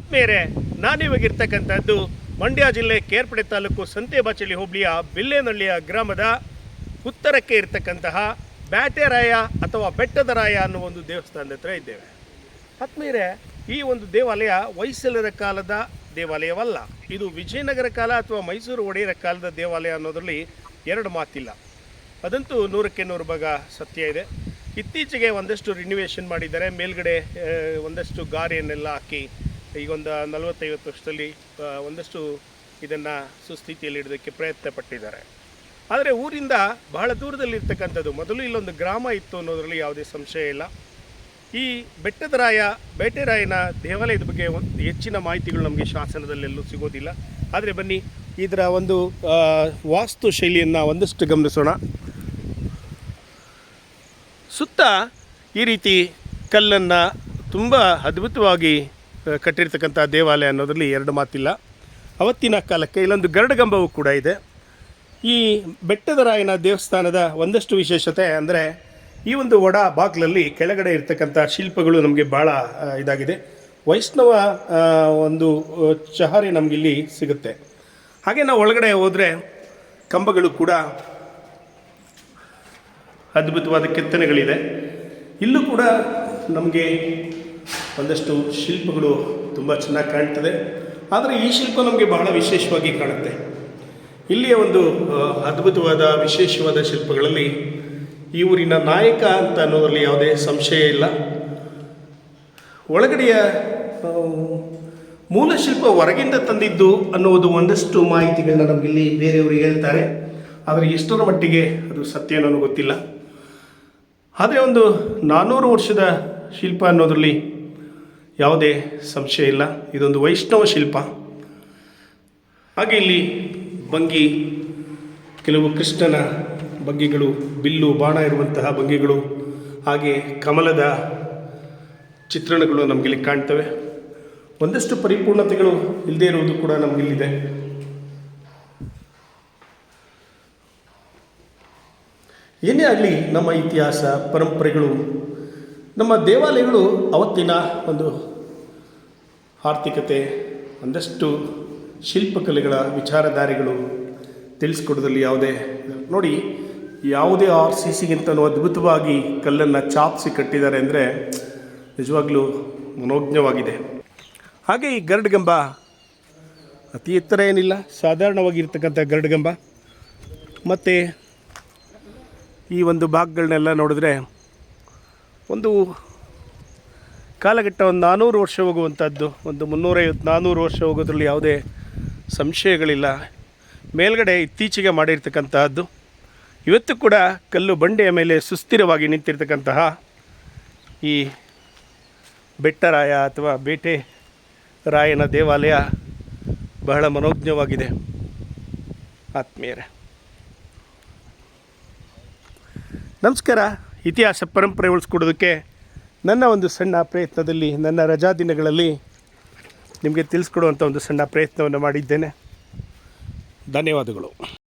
ಆತ್ಮೇರೆ ನಾನಿವಾಗಿರ್ತಕ್ಕಂಥದ್ದು ಮಂಡ್ಯ ಜಿಲ್ಲೆ ಕೇರ್ಪಡೆ ತಾಲೂಕು ಸಂತೆಬಾಚಳಿ ಹೋಬಳಿಯ ಬಿಲ್ಲೇನಹಳ್ಳಿಯ ಗ್ರಾಮದ ಉತ್ತರಕ್ಕೆ ಇರತಕ್ಕಂತಹ ಬ್ಯಾಟೆರಾಯ ಅಥವಾ ಬೆಟ್ಟದ ರಾಯ ಅನ್ನೋ ಒಂದು ದೇವಸ್ಥಾನದ ಹತ್ರ ಇದ್ದೇವೆ. ಆತ್ಮೀಯರೇ ಈ ಒಂದು ದೇವಾಲಯ ಹೊಯ್ಸಲರ ಕಾಲದ ದೇವಾಲಯವಲ್ಲ. ಇದು ವಿಜಯನಗರ ಕಾಲ ಅಥವಾ ಮೈಸೂರು ಒಡೆಯರ ಕಾಲದ ದೇವಾಲಯ ಅನ್ನೋದರಲ್ಲಿ ಎರಡು ಮಾತಿಲ್ಲ. ಅದಂತೂ ನೂರಕ್ಕೆ ನೂರು ಭಾಗ ಸತ್ಯ ಇದೆ. ಇತ್ತೀಚೆಗೆ ಒಂದಷ್ಟು ರಿನ್ಯುವೇಷನ್ ಮಾಡಿದ್ದಾರೆ. ಮೇಲ್ಗಡೆ ಒಂದಷ್ಟು ಗಾರೆಯನ್ನೆಲ್ಲ ಹಾಕಿ ಈಗೊಂದು ನಲವತ್ತೈವತ್ತು ವರ್ಷದಲ್ಲಿ ಒಂದಷ್ಟು ಇದನ್ನು ಸುಸ್ಥಿತಿಯಲ್ಲಿ ಇಡೋದಕ್ಕೆ ಪ್ರಯತ್ನ ಪಟ್ಟಿದ್ದಾರೆ ಆದರೆ ಊರಿಂದ ಬಹಳ ದೂರದಲ್ಲಿರ್ತಕ್ಕಂಥದ್ದು, ಮೊದಲು ಇಲ್ಲೊಂದು ಗ್ರಾಮ ಇತ್ತು ಅನ್ನೋದರಲ್ಲಿ ಯಾವುದೇ ಸಂಶಯ ಇಲ್ಲ. ಈ ಬೆಟ್ಟದರಾಯ, ಬೇಟೆರಾಯನ ದೇವಾಲಯದ ಬಗ್ಗೆ ಹೆಚ್ಚಿನ ಮಾಹಿತಿಗಳು ನಮಗೆ ಶಾಸನದಲ್ಲೆಲ್ಲೂ ಸಿಗೋದಿಲ್ಲ. ಆದರೆ ಬನ್ನಿ, ಇದರ ಒಂದು ವಾಸ್ತು ಶೈಲಿಯನ್ನು ಒಂದಷ್ಟು ಗಮನಿಸೋಣ. ಸುತ್ತ ಈ ರೀತಿ ಕಲ್ಲನ್ನು ತುಂಬ ಅದ್ಭುತವಾಗಿ ಕಟ್ಟಿರ್ತಕ್ಕಂಥ ದೇವಾಲಯ ಅನ್ನೋದರಲ್ಲಿ ಎರಡು ಮಾತಿಲ್ಲ. ಅವತ್ತಿನ ಕಾಲಕ್ಕೆ ಇಲ್ಲೊಂದು ಗರಡಗಂಬವು ಕೂಡ ಇದೆ. ಈ ಬೆಟ್ಟದ ರಾಯನ ದೇವಸ್ಥಾನದ ಒಂದಷ್ಟು ವಿಶೇಷತೆ ಅಂದರೆ ಈ ಒಂದು ಒಡ ಬಾಗ್ಲಲ್ಲಿ ಕೆಳಗಡೆ ಇರ್ತಕ್ಕಂಥ ಶಿಲ್ಪಗಳು ನಮಗೆ ಭಾಳ ಇದಾಗಿದೆ. ವೈಷ್ಣವ ಒಂದು ಚಹರಿ ನಮಗಿಲ್ಲಿ ಸಿಗುತ್ತೆ. ಹಾಗೆ ನಾವು ಒಳಗಡೆ ಹೋದರೆ ಕಂಬಗಳು ಕೂಡ ಅದ್ಭುತವಾದ ಕೆತ್ತನೆಗಳಿದೆ. ಇಲ್ಲೂ ಕೂಡ ನಮಗೆ ಒಂದಷ್ಟು ಶಿಲ್ಪಗಳು ತುಂಬ ಚೆನ್ನಾಗಿ ಕಾಣ್ತದೆ. ಆದರೆ ಈ ಶಿಲ್ಪ ನಮಗೆ ಬಹಳ ವಿಶೇಷವಾಗಿ ಕಾಣುತ್ತೆ. ಇಲ್ಲಿಯ ಒಂದು ಅದ್ಭುತವಾದ, ವಿಶೇಷವಾದ ಶಿಲ್ಪಗಳಲ್ಲಿ ಈ ಊರಿನ ನಾಯಕ ಅಂತ ಅನ್ನೋದರಲ್ಲಿ ಯಾವುದೇ ಸಂಶಯ ಇಲ್ಲ. ಒಳಗಡೆಯ ಮೂಲ ಶಿಲ್ಪ ಹೊರಗಿಂದ ತಂದಿದ್ದು ಅನ್ನುವುದು ಒಂದಷ್ಟು ಮಾಹಿತಿಗಳನ್ನ ನಮಗಿಲ್ಲಿ ಬೇರೆಯವರು ಹೇಳ್ತಾರೆ. ಆದರೆ ಎಷ್ಟರ ಮಟ್ಟಿಗೆ ಅದು ಸತ್ಯ ಅನ್ನೋದು ಗೊತ್ತಿಲ್ಲ. ಆದರೆ ಒಂದು ನಾನ್ನೂರು ವರ್ಷದ ಶಿಲ್ಪ ಅನ್ನೋದರಲ್ಲಿ ಯಾವುದೇ ಸಂಶಯ ಇಲ್ಲ. ಇದೊಂದು ವೈಷ್ಣವ ಶಿಲ್ಪ. ಹಾಗೆ ಇಲ್ಲಿ ಭಂಗಿ, ಕೆಲವು ಕೃಷ್ಣನ ಭಂಗಿಗಳು, ಬಿಲ್ಲು, ಬಾಣ ಇರುವಂತಹ ಭಂಗಿಗಳು, ಹಾಗೆ ಕಮಲದ ಚಿತ್ರಣಗಳು ನಮಗಿಲ್ಲಿ ಕಾಣ್ತವೆ. ಒಂದಷ್ಟು ಪರಿಪೂರ್ಣತೆಗಳು ಇಲ್ಲದೇ ಇರುವುದು ಕೂಡ ನಮಗಿಲ್ಲಿದೆ. ಏನೇ ಆಗಲಿ ನಮ್ಮ ಇತಿಹಾಸ, ಪರಂಪರೆಗಳು ನಮ್ಮ ದೇವಾಲಯಗಳು ಅವತ್ತಿನ ಒಂದು ಆರ್ಥಿಕತೆ, ಒಂದಷ್ಟು ಶಿಲ್ಪಕಲೆಗಳ ವಿಚಾರಧಾರೆಗಳು ತಿಳಿಸ್ಕೊಡೋದ್ರಲ್ಲಿ ಯಾವುದೇ ನೋಡಿ, ಯಾವುದೇ ಆರ್ ಸಿ ಸಿಗಿಂತನೂ ಅದ್ಭುತವಾಗಿ ಕಲ್ಲನ್ನು ಚಾಪಿಸಿ ಕಟ್ಟಿದ್ದಾರೆ ಅಂದರೆ ನಿಜವಾಗ್ಲೂ ಮನೋಜ್ಞವಾಗಿದೆ. ಹಾಗೆ ಈ ಗರಡ್ಗಂಬ ಅತಿ ಎತ್ತರ ಏನಿಲ್ಲ, ಸಾಧಾರಣವಾಗಿರ್ತಕ್ಕಂಥ ಗರಡ್ಗಂಬ ಮತ್ತು ಈ ಒಂದು ಭಾಗಗಳನ್ನೆಲ್ಲ ನೋಡಿದ್ರೆ ಒಂದು ಕಾಲಘಟ್ಟ ಒಂದು ನಾನ್ನೂರು ವರ್ಷ ಹೋಗುವಂಥದ್ದು, ಒಂದು ಮುನ್ನೂರೈವತ್ತು ನಾನ್ನೂರು ವರ್ಷ ಹೋಗೋದ್ರಲ್ಲಿ ಯಾವುದೇ ಸಂಶಯಗಳಿಲ್ಲ. ಮೇಲ್ಗಡೆ ಇತ್ತೀಚೆಗೆ ಮಾಡಿರ್ತಕ್ಕಂತಹದ್ದು, ಇವತ್ತು ಕೂಡ ಕಲ್ಲು ಬಂಡೆಯ ಮೇಲೆ ಸುಸ್ಥಿರವಾಗಿ ನಿಂತಿರ್ತಕ್ಕಂತಹ ಈ ಬೆಟ್ಟರಾಯ ಅಥವಾ ಬೇಟೆ ರಾಯನ ದೇವಾಲಯ ಬಹಳ ಮನೋಜ್ಞವಾಗಿದೆ. ಆತ್ಮೀಯರೇ, ನಮಸ್ಕಾರ. ಇತಿಹಾಸ ಪರಂಪರೆ ಉಳಿಸ್ಕೊಡೋದಕ್ಕೆ ನನ್ನ ಒಂದು ಸಣ್ಣ ಪ್ರಯತ್ನದಲ್ಲಿ, ನನ್ನ ರಜಾ ದಿನಗಳಲ್ಲಿ ನಿಮಗೆ ತಿಳಿಸ್ಕೊಡುವಂಥ ಒಂದು ಸಣ್ಣ ಪ್ರಯತ್ನವನ್ನು ಮಾಡಿದ್ದೇನೆ. ಧನ್ಯವಾದಗಳು.